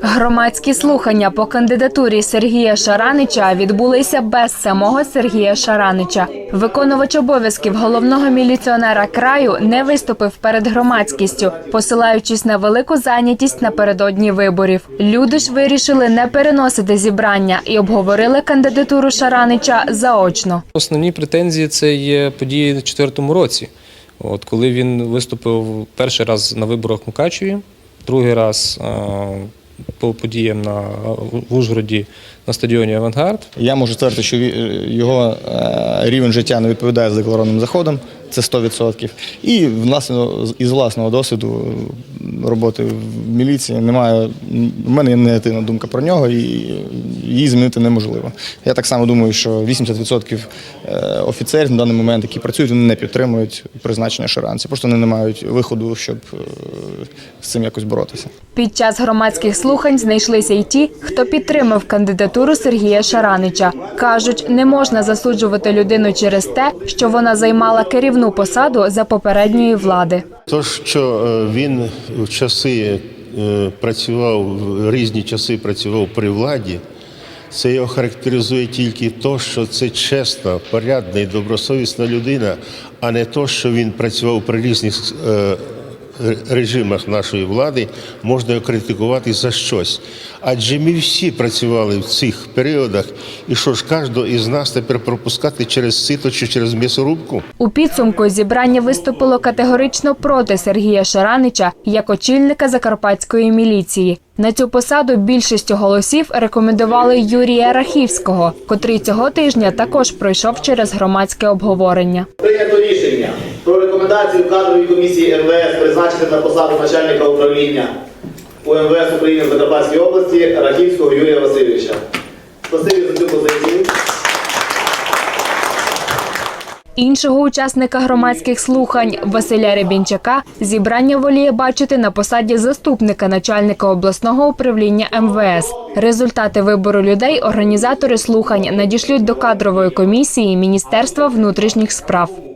Громадські слухання по кандидатурі Сергія Шаранича відбулися без самого Сергія Шаранича. Виконувач обов'язків головного міліціонера краю не виступив перед громадськістю, посилаючись на велику зайнятість напередодні виборів. Люди ж вирішили не переносити зібрання і обговорили кандидатуру Шаранича заочно. Основні претензії це є події у 2004 році. От коли він виступив перший раз на виборах Мукачеві, другий раз по подіям на в Ужгороді на стадіоні Авангард. Я можу ствердити, що його е, рівень життя не відповідає з декларованим заходом, це 100%. І власне, із власного досвіду роботи в міліції немає. У мене є негативна думка про нього, і її змінити неможливо. Я так само думаю, що 80% е, офіцерів на даний момент, які працюють, вони не підтримують призначення шаранців. Просто вони не мають виходу, щоб е, з цим якось боротися. Під час громадських слухань знайшлися й ті, хто підтримав кандидатуру Сергія Шаранича. кажуть, не можна засуджувати людину через те, що вона займала керівну посаду за попередньої влади. То, що е, він в часи е, працював, в різні часи працював при владі, це його характеризує тільки то, що це чесна, порядна і добросовісна людина, а не то, що він працював при різних е, режимах нашої влади, можна критикувати за щось. Адже ми всі працювали в цих періодах, і що ж кожного із нас тепер пропускати через сито чи через м'ясорубку? У підсумку зібрання виступило категорично проти Сергія Шаранича як очільника закарпатської міліції. На цю посаду більшістю голосів рекомендували Юрія Рахівського, котрий цього тижня також пройшов через громадське обговорення. прийнято рішення про рекомендацію кадрової комісії МВС призначити на посаду начальника управління у МВС України в Закарпатській області Рахівського Юрія Васильовича. Спасибі за цю позицію. Іншого учасника громадських слухань Василя Рибінчака зібрання воліє бачити на посаді заступника начальника обласного управління МВС. Результати вибору людей організатори слухань надішлють до кадрової комісії Міністерства внутрішніх справ.